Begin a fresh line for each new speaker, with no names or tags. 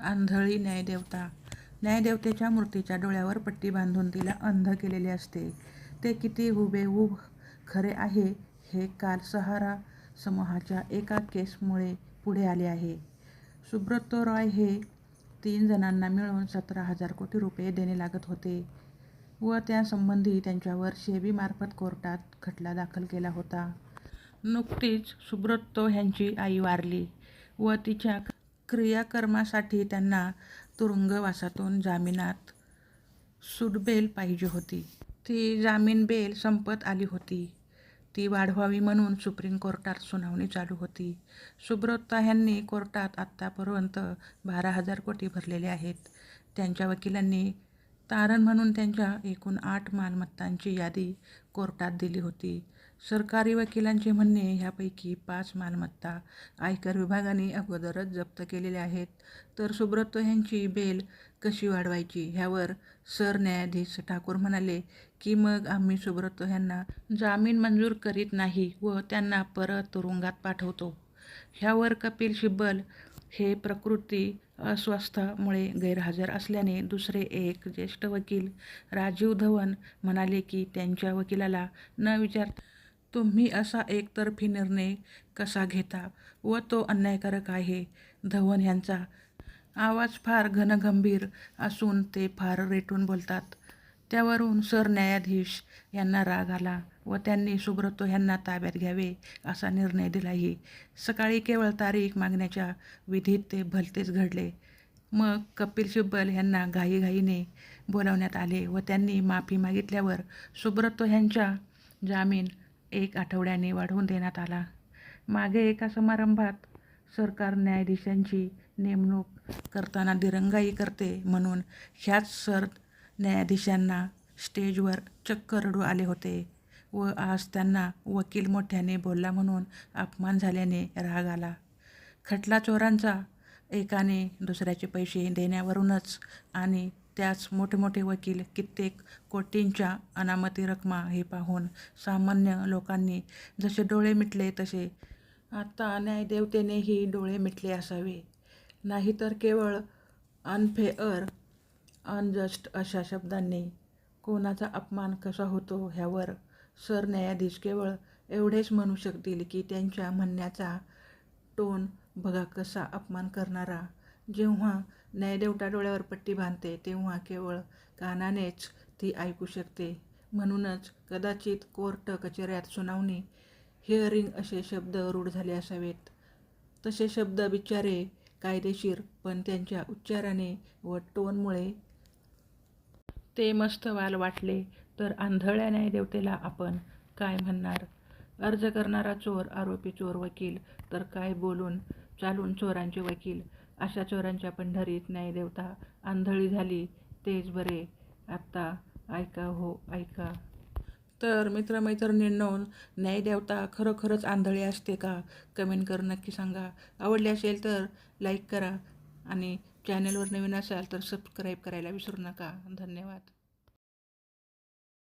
आंधळी न्यायदेवता. न्यायदेवतेच्या मूर्तीच्या डोळ्यावर पट्टी बांधून तिला अंध केलेले असते. ते किती हुबेहूब खरे आहे हे काल सहारा समूहाच्या एका केसमुळे पुढे आले आहे. सुब्रतो रॉय हे तीन जणांना मिळून सतरा हजार कोटी रुपये देणे लागत होते व त्यासंबंधी त्यांच्यावर सेबीमार्फत कोर्टात खटला दाखल केला होता. नुकतीच सुब्रतो ह्यांची आई वारली व तिच्या क्रियाकर्मासाठी त्यांना तुरुंगवासातून जामिनात सूटबेल पाहिजे होती. ती जामीन बेल संपत आली होती. ती वाढवावी म्हणून सुप्रीम कोर्टात सुनावणी चालू होती. सुब्रता ह्यांनी कोर्टात आत्तापर्यंत बारा हजार कोटी भरलेले आहेत. त्यांच्या वकिलांनी तारण म्हणून त्यांच्या एकूण आठ मालमत्तांची यादी कोर्टात दिली होती. सरकारी वकिलांचे म्हणणे ह्यापैकी पाच मालमत्ता आयकर विभागाने अगोदरच जप्त केलेल्या आहेत. तर सुब्रतो यांची बेल कशी वाढवायची? ह्यावर सरन्यायाधीश ठाकूर म्हणाले की मग आम्ही सुब्रतो यांना जामीन मंजूर करीत नाही व त्यांना परत तुरुंगात पाठवतो. ह्यावर कपिल शिब्बल हे प्रकृती अस्वस्थामुळे गैरहजर असल्याने दुसरे एक ज्येष्ठ वकील राजीव धवन म्हणाले की त्यांच्या वकिलाला न विचारता तुम्ही असा एकतर्फी निर्णय कसा घेता व तो अन्यायकारक आहे? धवन ह्यांचा आवाज फार घनगंभीर असून ते फार रेटून बोलतात. त्यावरून सरन्यायाधीश यांना राग आला व त्यांनी सुब्रतो ह्यांना ताब्यात घ्यावे असा निर्णय दिलाही. सकाळी केवळ तारीख मागण्याच्या विधीत ते भलतेच घडले. मग कपिल सिब्बल ह्यांना घाईघाईने बोलावण्यात आले व त्यांनी माफी मागितल्यावर सुब्रतो ह्यांच्या जामीन एक आठवड्याने वाढवून देण्यात आला. मागे एका समारंभात सरकार न्यायाधीशांची नेमणूक करताना दिरंगाई करते म्हणून ह्याच सर न्यायाधीशांना स्टेजवर चक्क रडू आले होते व आज त्यांना वकील मोठ्याने बोलला म्हणून अपमान झाल्याने राग आला. खटला चोरांचा एकाने दुसऱ्याचे पैसे देण्यावरूनच आणि त्याच मोठमोठे वकील कित्येक कोटींच्या अनामती रकमा हे पाहून सामान्य लोकांनी जसे डोळे मिटले तसे आता न्यायदेवतेनेही डोळे मिटले असावे. नाहीतर केवळ अनफेअर अनजस्ट अशा शब्दांनी कोणाचा अपमान कसा होतो ह्यावर सरन्यायाधीश केवळ एवढेच म्हणू शकतील की त्यांच्या म्हणण्याचा टोन बघा कसा अपमान करणारा जेव्हा न्यायदेवता डोळ्यावर पट्टी बांधते तेव्हा केवळ कानानेच ती ऐकू शकते. म्हणूनच कदाचित कोर्ट कचेऱ्यात सुनावणी हिअरिंग असे शब्द रूढ झाले असावेत. तसे शब्द बिचारे कायदेशीर पण त्यांच्या उच्चाराने व टोनमुळे ते मस्तवाल वाटले. तर आंधळ्या न्यायदेवतेला आपण काय म्हणणार? अर्ज करणारा चोर आरोपी चोर वकील तर काय बोलून चालून चोरांचे वकील? अशा चोरांच्या पंढरीत न्यायदेवता आंधळी झाली तेच बरे. आत्ता ऐका हो ऐका. तर मित्रमैत्रिणींनो न्यायदेवता खरोखरच आंधळी असते का? कमेंट करून नक्की सांगा. आवडले असेल तर लाईक करा आणि चॅनलवर नवीन असाल तर सबस्क्राईब करायला विसरू नका. धन्यवाद.